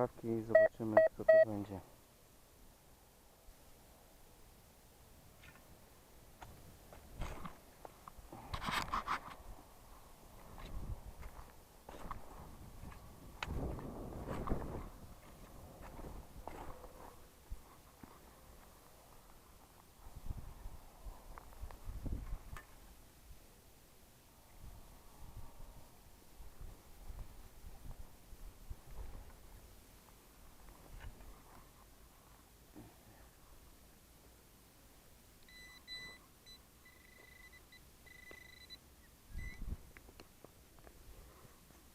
słuchawki i zobaczymy co to będzie.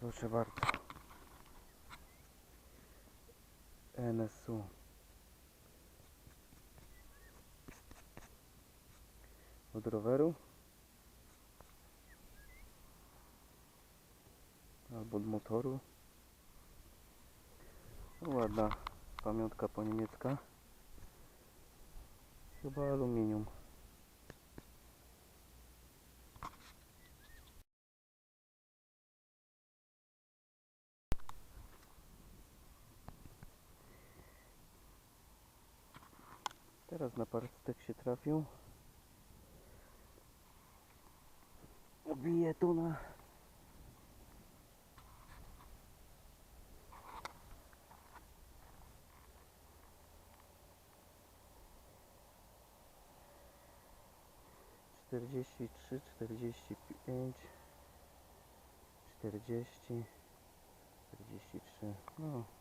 Proszę bardzo. NSU. Od roweru? Albo od motoru. No, Ładna pamiątka po niemiecka. Chyba aluminium. Teraz na parstek się trafił. Obiję tu na... Czterdzieści trzy, czterdzieści pięć, czterdzieści, czterdzieści trzy. No.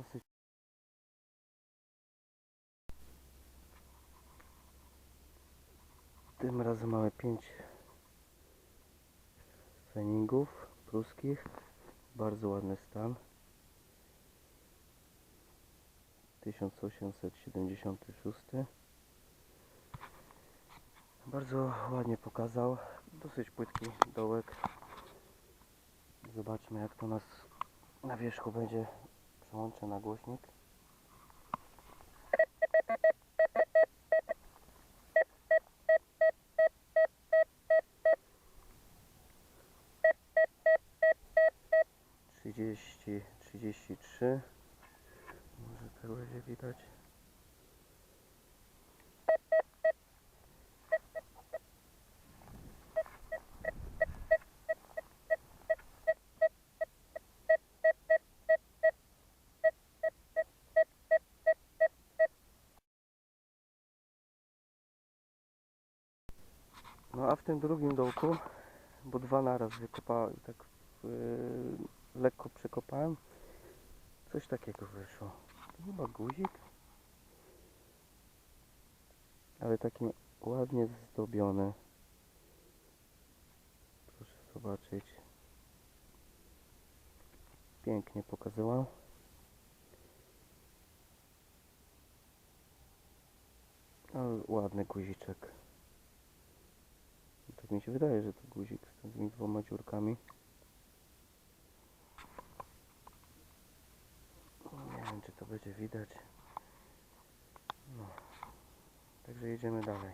Dosyć. Tym razem mamy 5 feningów pruskich. Bardzo ładny stan. 1876. Bardzo ładnie pokazał. Dosyć płytki dołek. Zobaczmy jak to nas na wierzchu będzie Przełączę na głośnik. Trzydzieści, trzydzieści trzy. Może to będzie widać. W tym drugim dołku, bo dwa naraz wykopałem, tak yy, lekko przekopałem, coś takiego wyszło. To chyba guzik, ale taki ładnie zdobiony. Proszę zobaczyć. Pięknie pokazywał. Ale ładny guziczek. Mi się wydaje, że to guzik z tymi dwoma dziurkami. Nie wiem, czy to będzie widać. No. Także jedziemy dalej.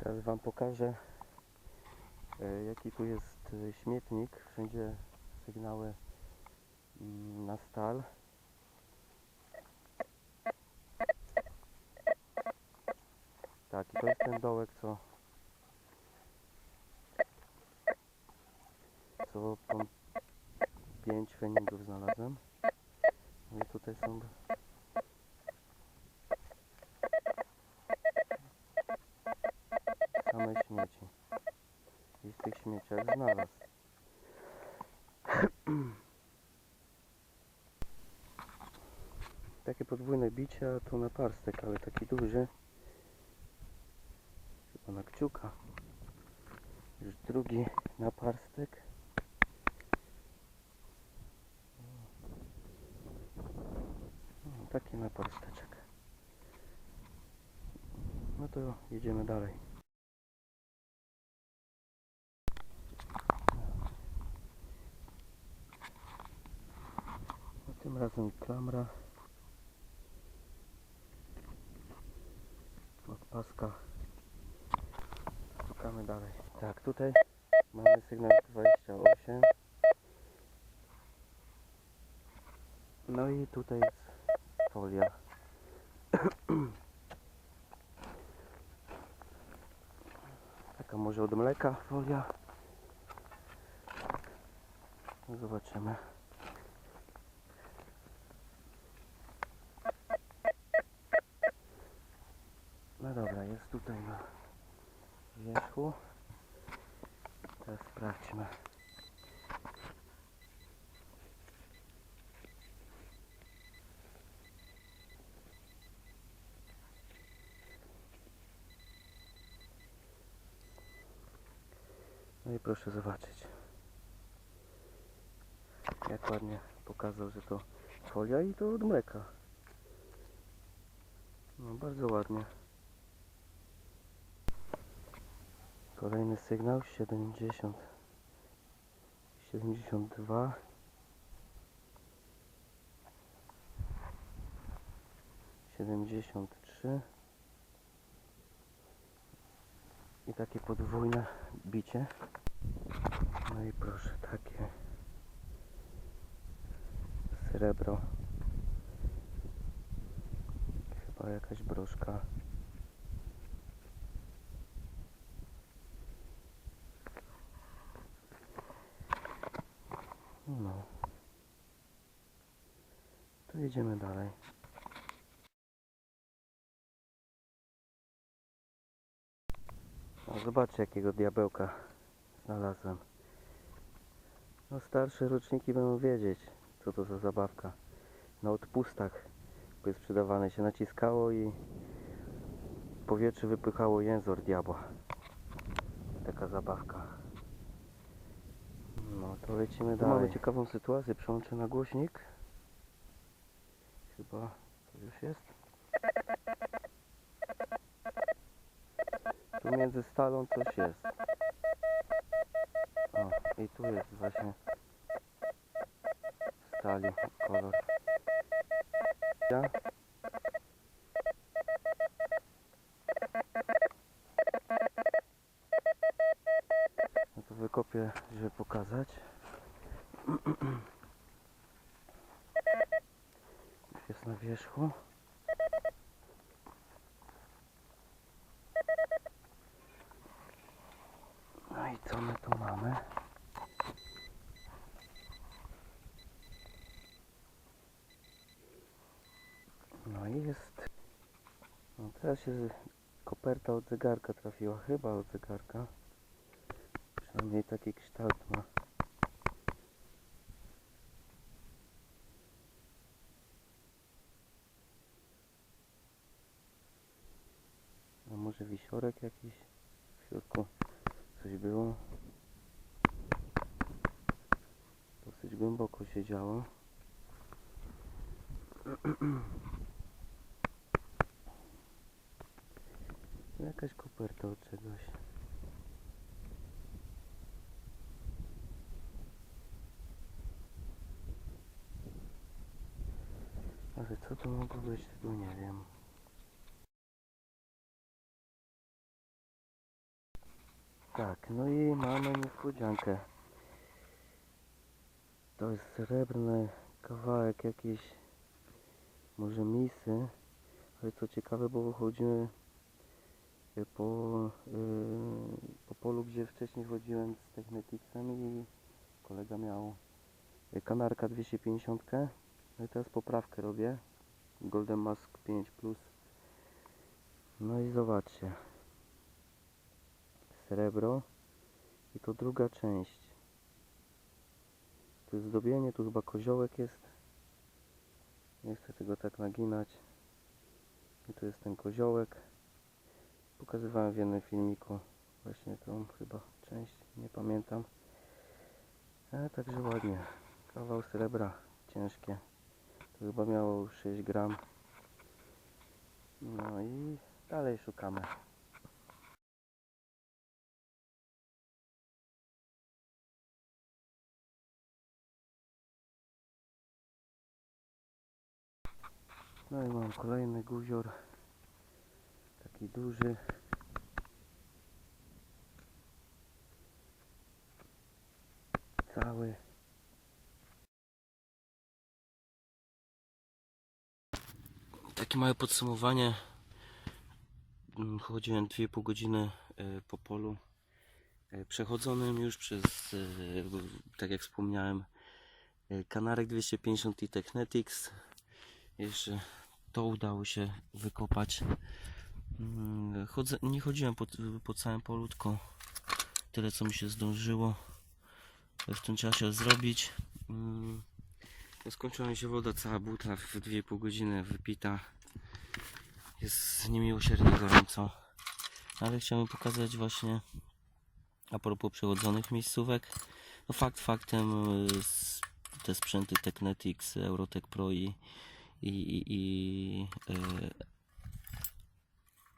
Teraz Wam pokażę, e, jaki tu jest e, śmietnik. Wszędzie sygnały mm, na stal. Tak, i to jest ten dołek, co co tam pięć feningów znalazłem. No i tutaj są same śmieci. I w tych śmieciach znalazł. Takie podwójne bicie, a tu na parstek, ale taki duży pana kciuka. Już drugi naparstek. No, taki naparsteczek. No to jedziemy dalej. No, tym razem klamra od paska Dalej. Tak, tutaj mamy sygnał 28. No i tutaj jest folia. Taka może od mleka folia. No Zobaczymy. No dobra, jest tutaj wierzchu. Teraz sprawdźmy. No i proszę zobaczyć. Jak ładnie pokazał, że to folia i to od mleka. No bardzo ładnie. Kolejny sygnał 70 72 73 i takie podwójne bicie. No i proszę, takie srebro. Chyba jakaś broszka. No. To jedziemy dalej. No zobaczcie jakiego diabełka znalazłem. No starsze roczniki będą wiedzieć co to za zabawka. Na odpustach były sprzedawane się naciskało i powietrze wypychało jęzor diabła. Taka zabawka. No to lecimy dalej. Mamy ciekawą sytuację. Przełączę na głośnik. Chyba to już jest. Tu między stalą coś jest. O, i tu jest właśnie stali kolor. Ja. No żeby pokazać. Już na wierzchu. No i co my tu mamy? No i jest. No teraz się koperta od zegarka trafiła, chyba od zegarka. Przynajmniej taki kształt ma. A może wisiorek jakiś w środku coś było. Dosyć głęboko się działo. Jakaś koperta od czegoś. Ale co to mogło być, tego nie wiem. Tak, no i mamy niespodziankę. To jest srebrny kawałek jakiejś może misy, ale co ciekawe, bo chodzimy y, po, y, po polu, gdzie wcześniej chodziłem z Techneticsem i kolega miał y, kanarka 250. No i teraz poprawkę robię. Golden Mask 5 Plus. No i zobaczcie. Srebro. I to druga część. Tu jest zdobienie, tu chyba koziołek jest. Nie chcę tego tak naginać. I tu jest ten koziołek. Pokazywałem w jednym filmiku właśnie tą chyba część, nie pamiętam. Ale także ładnie. Kawał srebra, ciężkie. To chyba miało 6 gram. No i dalej szukamy. No i mam kolejny guzior. Taki duży. Cały. Takie małe podsumowanie. Mm, Chodziłem 2,5 godziny e, po polu e, przechodzonym już przez, e, tak jak wspomniałem, kanarek 250 i Technetics. Jeszcze to udało się wykopać. Mm, Chodzę, nie chodziłem po, po całym polu, tylko tyle co mi się zdążyło w tym czasie zrobić. Mm, no Skończyła mi się woda, cała butla w 2,5 godziny wypita. Jest niemiłosiernie gorąco. Ale chciałem pokazać właśnie a propos przechodzonych miejscówek. No fakt faktem y, te sprzęty Technetics, Eurotech Pro i i, i, i, y,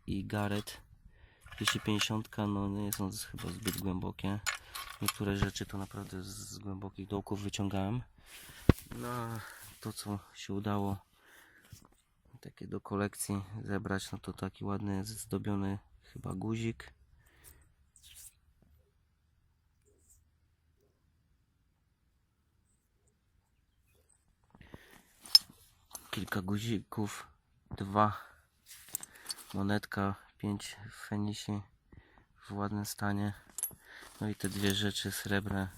i Garrett 250 no nie są chyba zbyt głębokie. Niektóre rzeczy to naprawdę z głębokich dołków wyciągałem. No to co się udało takie do kolekcji zebrać, no to taki ładny zdobiony chyba guzik. Kilka guzików, dwa, monetka, pięć fenisi w ładnym stanie. No i te dwie rzeczy srebrne,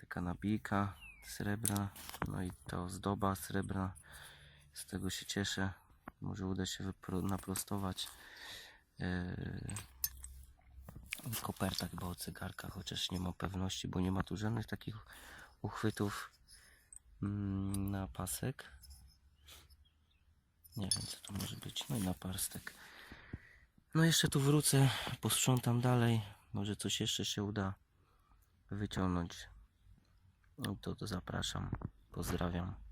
taka nabijka srebrna, no i ta ozdoba srebrna. Z tego się cieszę. Może uda się naprostować yy, koperta chyba o cygarkach, chociaż nie mam pewności, bo nie ma tu żadnych takich uchwytów na pasek. Nie wiem co to może być. No i na parstek. No jeszcze tu wrócę, posprzątam dalej. Może coś jeszcze się uda wyciągnąć. No to, to zapraszam. Pozdrawiam.